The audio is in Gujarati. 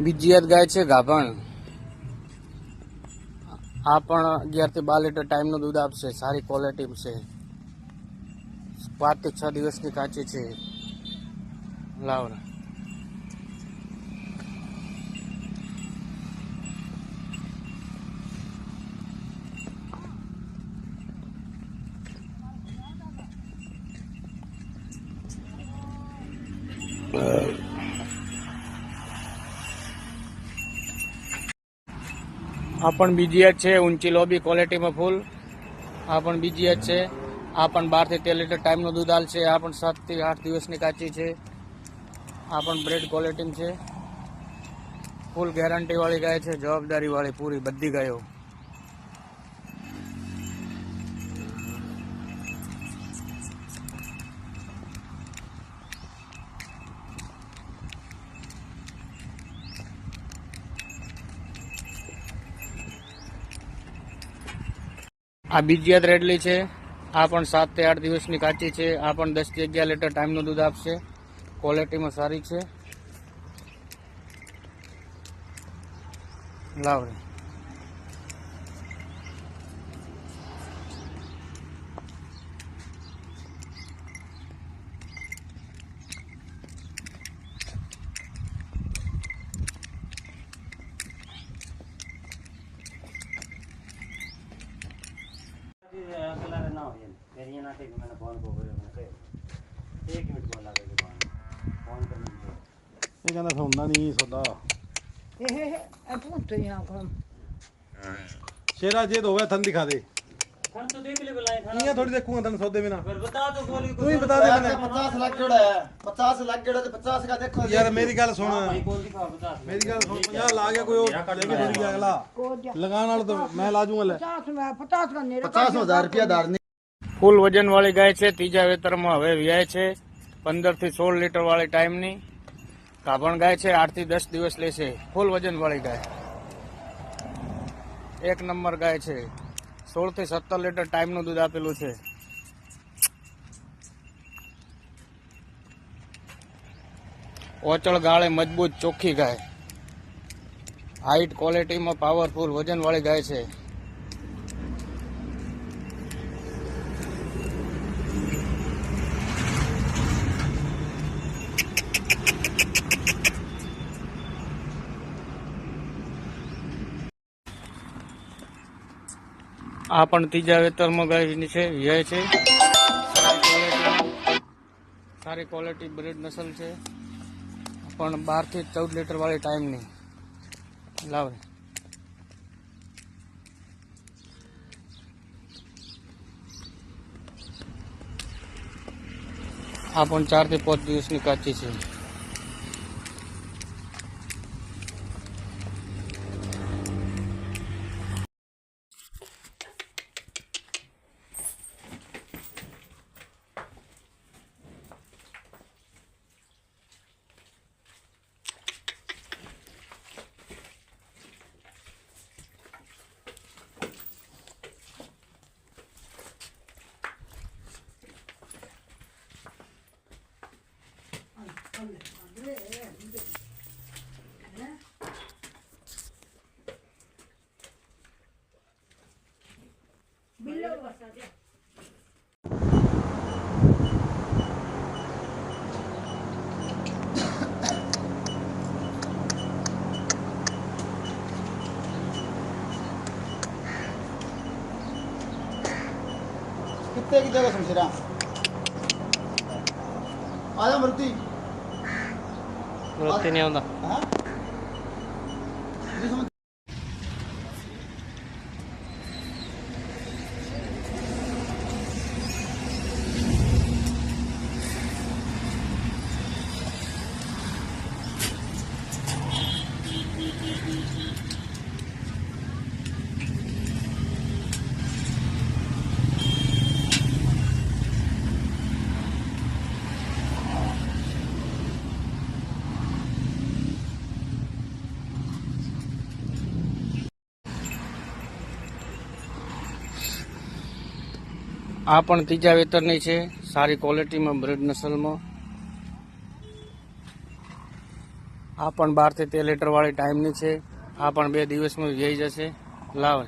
બીજી યાદ ગાય છે ગાભણ. આ પણ અગિયારથી બાર લીટર ટાઈમનું દૂધ આપશે, સારી ક્વોલિટી છે. પાંચથી છ દિવસની કાચી છે. લાવરા આ પણ બીજી જ છે, ઊંચી લોબી ક્વોલિટીમાં ફૂલ. આ પણ બીજી જ છે. આ પણ બારથી તેર લીટર ટાઈમનું દૂધ આલ છે. આ પણ સાતથી આઠ દિવસની કાચી છે. આ પણ બ્રેડ ક્વોલિટીની છે. ફૂલ ગેરંટીવાળી ગાય છે જવાબદારીવાળી પૂરી બધી ગાયો. આ બીજી રેડલી છે. આ પણ સાતથી આઠ દિવસની કાચી છે. આ પણ દસથી અગિયાર લીટર ટાઈમનું દૂધ આપશે. ક્વોલિટીમાં સારી છે. લાવ నాకు ఏమైనా ఫోన్ పోయి ਇੱਕ ਮਿੰਟ ਕੋਲ ਲਾ ਕੇ ਫੋਨ ਕਰਨ ਦੀ ਇਹ ਕਹਿੰਦਾ ਸੌਂਦਾ ਨਹੀਂ ਸੌਦਾ ਇਹ ਪੁੱਤ ਹੀ ਨਾ ਕੋਲ शेरा जे तो हो गया थन दिखा दे हम तो देख ले बुलाए था ये थोड़ी देखूंगा थन सौदे में ना पर बता तो गोली को तू ही बता दे मैंने पचास लाख जोड़ा है पचास लाख जोड़ा तो पचास का देखो यार मेरी गल सुन भाई कौन दिखा बता मेरी गल सुन 50 ला गया कोई और लेके थोड़ी अगला को जा लगान वाला तो मैं ला जाऊंगा ले पचास में पचास का नहीं रखा पचास हजार रुपया धारनी ફૂલ વજનવાળી ગાય છે. ત્રીજા વેતરમાં હવે વ્યાય છે. પંદરથી સોળ લીટરવાળી ટાઈમની કાભણ ગાય છે. આઠથી દસ દિવસ લેશે ફૂલ વજનવાળી ગાય. એક નંબર ગાય છે. સોળથી સત્તર લીટર ટાઈમનું દૂધ આપેલું છે. ઓચળ ગાળે મજબૂત ચોખ્ખી ગાય. હાઈટ ક્વોલિટીમાં પાવરફુલ વજનવાળી ગાય છે. આ પણ ત્રીજા વેતરમાં ગાયની છે, વ્યય છે. સારી ક્વોલિટી બ્રેડ નસલ છે. પણ બારથી ચૌદ લીટર વાળી ટાઈમની. લાવે. આ પણ ચારથી પાંચ દિવસની કાચી છે. कितने की जगह समझ रहा आजा मृति 乗ってねえんだ。આ પણ ત્રીજા વેતરની છે. સારી ક્વોલિટીમાં બ્રેડ નસલમાં. આ પણ બારથી તેર લીટરવાળી ટાઈમની છે. આ પણ બે દિવસમાં જઈ જશે. લાવે.